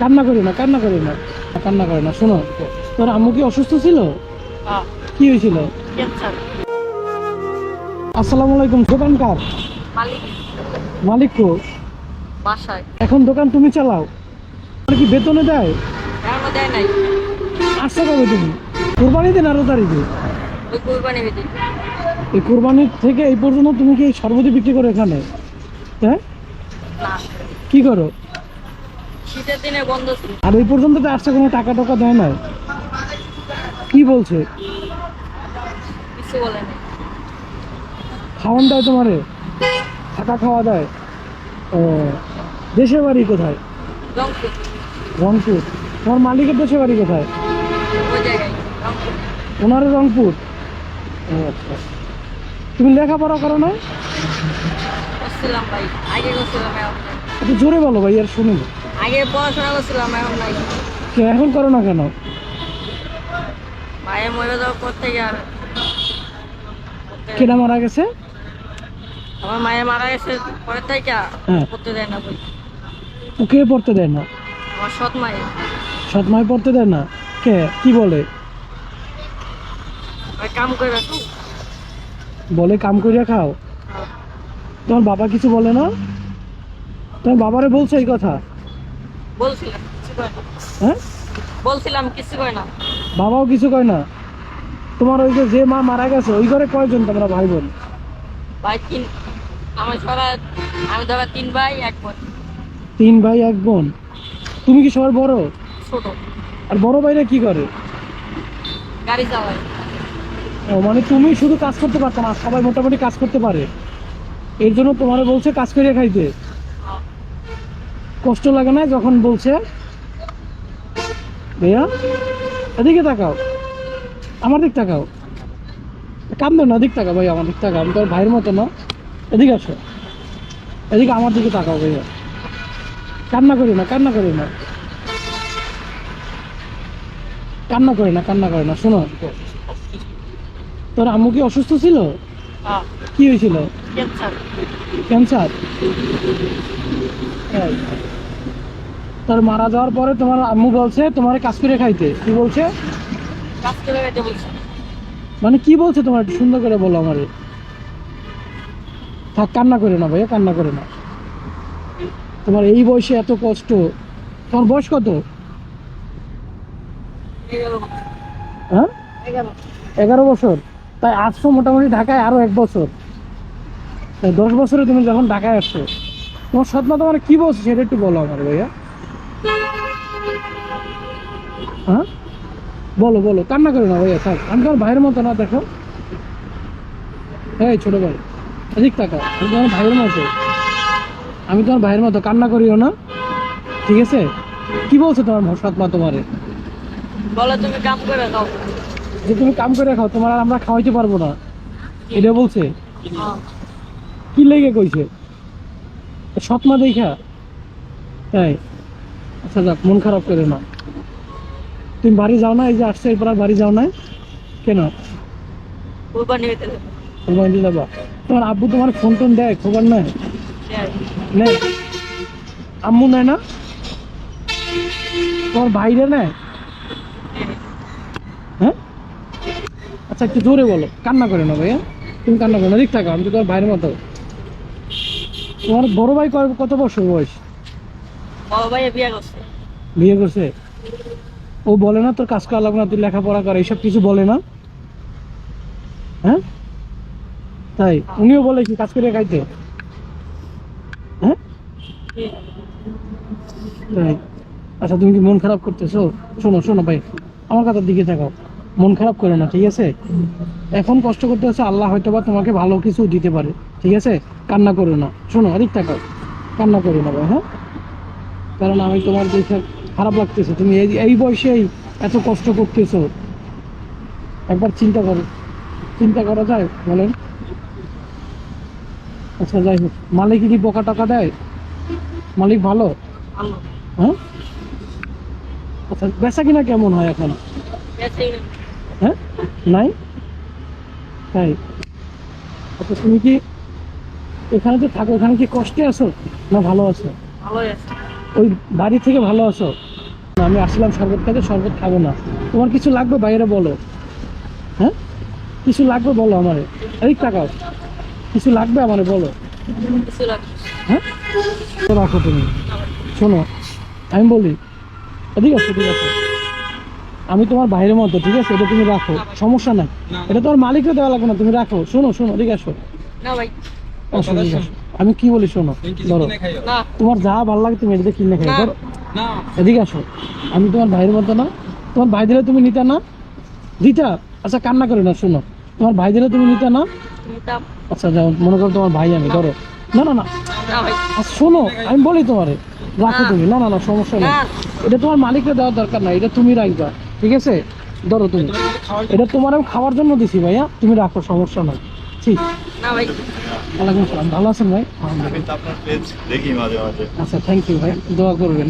কান্না করি না কান্না করি না। কান্না করে না শোনো তোর আম্মু কি অসুস্থ ছিল? কি হয়েছিল? আসসালামু আলাইকুম দোকানকার মালিক। মালিক কো? বাসায়। এখন দোকান তুমি চালাও। কি বেতনে দেয়? দেয় নাই। আসছো কবে তুমি? কোরবানি দিন আরও তারিখে? এই কোরবানির থেকে এই পর্যন্ত তুমি কি সর্বতি বিক্রি করো এখানে? হ্যাঁ? কি করো? শীতের দিনে বন্ধ ছিল আর এই পর্যন্ত তো আসছে কোনো টাকা টাকা দেয় না কি বলছে? কিছু বলে নাই। খাওয়ান দেয় তোমারে? থাকা খাওয়া দেয়? ও দেশের বাড়ি কোথায়? রংপুর। রংপুর। তোমার মালিকের দেশের বাড়ি কোথায়? জায়গায় রংপুর। আচ্ছা। তুমি লেখাপড়া করো না জোরে বলো ভাই আর শুনি আগে পড়াশোনা করছিলাম এখন নাই। কে এখন করো না কেন? মায়ের মরে পর থেকে আর কেনা মারা গেছে? আমার মায়ের মারা গেছে পরের থেকে হ্যাঁ। করতে দেয় না বই। কে পড়তে দেয় না? আমার সৎ মায়ের। সৎ মায় পড়তে দেয় না? কে? কি বলে? কাম করে রাখো বলে কাম করিয়া খাও। তোমার বাবা কিছু বলে না? তোমার বাবারে বলছো এই কথা? বলছিলাম হ্যাঁ? বলছিলাম কিছু করে না। বাবাও কিছু কয় না। তোমার ওই যে মা মারা গেছে ওই ঘরে কয়জন তোমরা ভাই বোন ভাই তিন আমার আমি ধরা তিন ভাই এক বোন। তিন ভাই এক বোন। তুমি কি সবার বড়? ছোট। আর বড় ভাইরা কি করে? গাড়ি চালায়। ও মানে তুমি শুধু কাজ করতে পারতো না সবাই মোটামুটি কাজ করতে পারে। এর জন্য তোমারে বলছে কাজ করিয়া খাইতে। কষ্ট লাগে না যখন বলছে। ভাইয়া এদিকে তাকাও। আমার দিক তাকাও। কান্দো না দিক তাকাও ভাইয়া আমার দিক তাকাও। আমি তোর ভাইয়ের মতো না। এদিকে আসো। এদিকে আমার দিকে তাকাও ভাইয়া। কান্না করি না কান্না করি না। কান্না করে না কান্না করে না শোনো। তোর আম্মু কি অসুস্থ ছিল? কি হয়েছিল? ক্যান্সার। তোর মারা যাওয়ার পরে তোমার আম্মু বলছে তোমার কাজ করে খাইতে। কি বলছে? কাজ করে যেতে বলছে। মানে কি বলছে তোমার? একটু সুন্দর করে বলো আমারে। থাক কান্না করে না ভাইয়া কান্না করে না। তোমার এই বয়সে এত কষ্ট। তোমার বয়স কত? হ্যাঁ? এগারো। এগারো বছর। তাই আসছো মোটামুটি ঢাকায় আরও এক বছর। তাই দশ বছরে তুমি যখন ঢাকায় আসছো তোমার সৎমা তোমার কি বলছে সেটা একটু বলো আমার ভাইয়া। হ্যাঁ? বলো বলো কান্না করো না ভাইয়া থাক। আমি তোমার ভাইয়ের মতো না দেখো। এই ছোট ভাই এদিক টাকা আমি তোমার ভাইয়ের মতো। আমি তোমার ভাইয়ের মতো কান্না করিও না। ঠিক আছে? কি বলছে তোমার সৎমা তোমারে? বলে তুমি কাম করে দাও যে তুমি কাম করে খাও তোমার আর আমরা খাওয়াইতে পারব না। এটা বলছে? হ্যাঁ। কি লেগে কইছে? স্বপ্ন দেখা। তাই আচ্ছা যাক মন খারাপ করে না তুমি বাড়ি যাও না এই যে আসছে এরপর বাড়ি যাও না? কেন? কোরবানি দিতে যাবা? তোমার আব্বু তোমার ফোন টোন দেয় খবর নেয়? দেয়। নেয়? আম্মু নেয় না? তোমার বাইরে নেয়? হ্যাঁ? আচ্ছা একটু জোরে বলো। কান্না করে না ভাইয়া? তুমি কান্না করো না দিক থাকো আমি তো তোমার ভাইয়ের মতো। তোমার বড় ভাই কত বছর বয়স? বাবা ভাইয়া বিয়ে করছে। বিয়ে করছে? ও বলে না তোর কাজ করা লাগবে না, তুই লেখাপড়া কর, এইসব কিছু বলে না। হ্যাঁ? তাই, উনিও বলে কি কাজ করে খাইতে? হ্যাঁ? তাই আচ্ছা তুমি কি মন খারাপ করতেছো? শোনো শোনো ভাই, আমার কথার দিকে তাকাও। মন খারাপ করো না, ঠিক আছে? এখন কষ্ট করতে হচ্ছে আল্লাহ হয়তো বা তোমাকে ভালো কিছু দিতে পারে, ঠিক আছে? কান্না করো না। শোনো, এদিক তাকাও। কান্না করো না ভাই হ্যাঁ? কারণ আমি তোমার দেখে খারাপ লাগতেছে। তুমি এই এই বয়সেই এত কষ্ট করতেছো। একবার চিন্তা করো। চিন্তা করা যায়? বলেন। আচ্ছা যাই হোক। মালিক কি বোকা টাকা দেয়? মালিক ভালো? হ্যাঁ? আচ্ছা বেচা কিনা কেমন হয় এখন? হ্যাঁ? নাই? তাই। আচ্ছা তুমি কি এখানে তো থাকো এখানে কি কষ্টে আছো? না ভালো আছে। ওই বাড়ি থেকে ভালো আছো? আমি আসলাম শরবত খাইতে শরবত খাব না। তোমার কিছু লাগবে বাইরে বলো। হ্যাঁ? কিছু লাগবে বলো আমারে। এই টাকাও। কিছু লাগবে আমারে বলো। হ্যাঁ? রাখো তুমি। শোনো আমি বলি ঠিক আছে ঠিক আছে আমি তোমার বাইরের মতো ঠিক আছে? এটা তুমি রাখো। সমস্যা নাই। এটা তোমার মালিককে দেওয়া লাগবে না তুমি রাখো। শোনো শোনো ঠিক আছে না ভাই। আসো, আমি কি বলি শোনো ধরো। তোমার যা ভালো লাগে তুমি এটা কিনে খাই ধরো এদিকে আসো। আমি তোমার ভাইয়ের মতো না। তোমার ভাই দিলে তুমি নিতে না। দিতা আচ্ছা কান্না করে না শোনো। তোমার ভাই দিলে তুমি নিতে না? আচ্ছা যাও মনে করো তোমার ভাই আমি ধরো। না না না। শোনো আমি বলি তোমারে রাখো তুমি। না না না সমস্যা নেই। এটা তোমার মালিককে দেওয়ার দরকার নাই এটা তুমি রাখবা ঠিক আছে? ধরো তুমি। এটা তোমার আমি খাওয়ার জন্য দিছি ভাইয়া। তুমি রাখো সমস্যা নাই। ঠিক না ভাই। ওয়ালাইকুম আসসালাম। ভালো আছেন ভাই? আলহামদুলিল্লাহ। আমি তো আপনার পেজ দেখি মাঝে মাঝে। আচ্ছা থ্যাংক ইউ ভাই। দোয়া করবেন।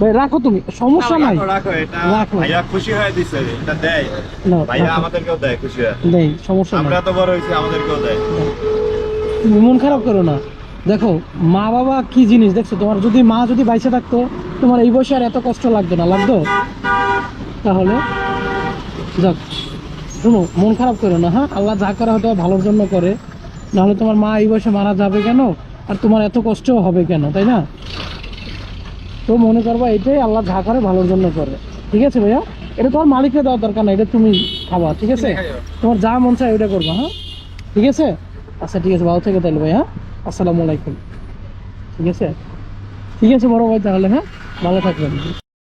ভাই রাখো তুমি। সমস্যা নাই। রাখো, রাখো এটা ভাইয়া খুশি হয়ে দিছে এটা দেয়। না ভাইয়া আমাদেরকেও দেয় খুশি হয়ে। নেই সমস্যা আমরা তো বড় হয়েছি আমাদেরকেও দেয়। তুমি মন খারাপ করো না। দেখো মা বাবা কি জিনিস দেখছ? তোমার যদি মা যদি বাইসে থাকতো তোমার এই বয়সে আর এত কষ্ট লাগতো না লাগতো? তাহলে যাক। শুনো, মন খারাপ করো না হ্যাঁ? আল্লাহ যা করে হয়তো ভালোর জন্য করে। নাহলে তোমার মা এই বয়সে মারা যাবে কেন? আর তোমার এত কষ্টও হবে কেন, তাই না? তো মনে করবা এটাই আল্লাহ যা করে ভালোর জন্য করে। ঠিক আছে ভাইয়া? এটা তোমার মালিককে দেওয়ার দরকার না এটা তুমি খাবা, ঠিক আছে? তোমার যা মন চায় ওইটা করবা হ্যাঁ? ঠিক আছে? আচ্ছা ঠিক আছে, ভালো থেকে তাহলে ভাই হ্যাঁ আসসালামু আলাইকুম। ঠিক আছে? ঠিক আছে, বড় ভাই তাহলে হ্যাঁ? ভালো থাকবেন।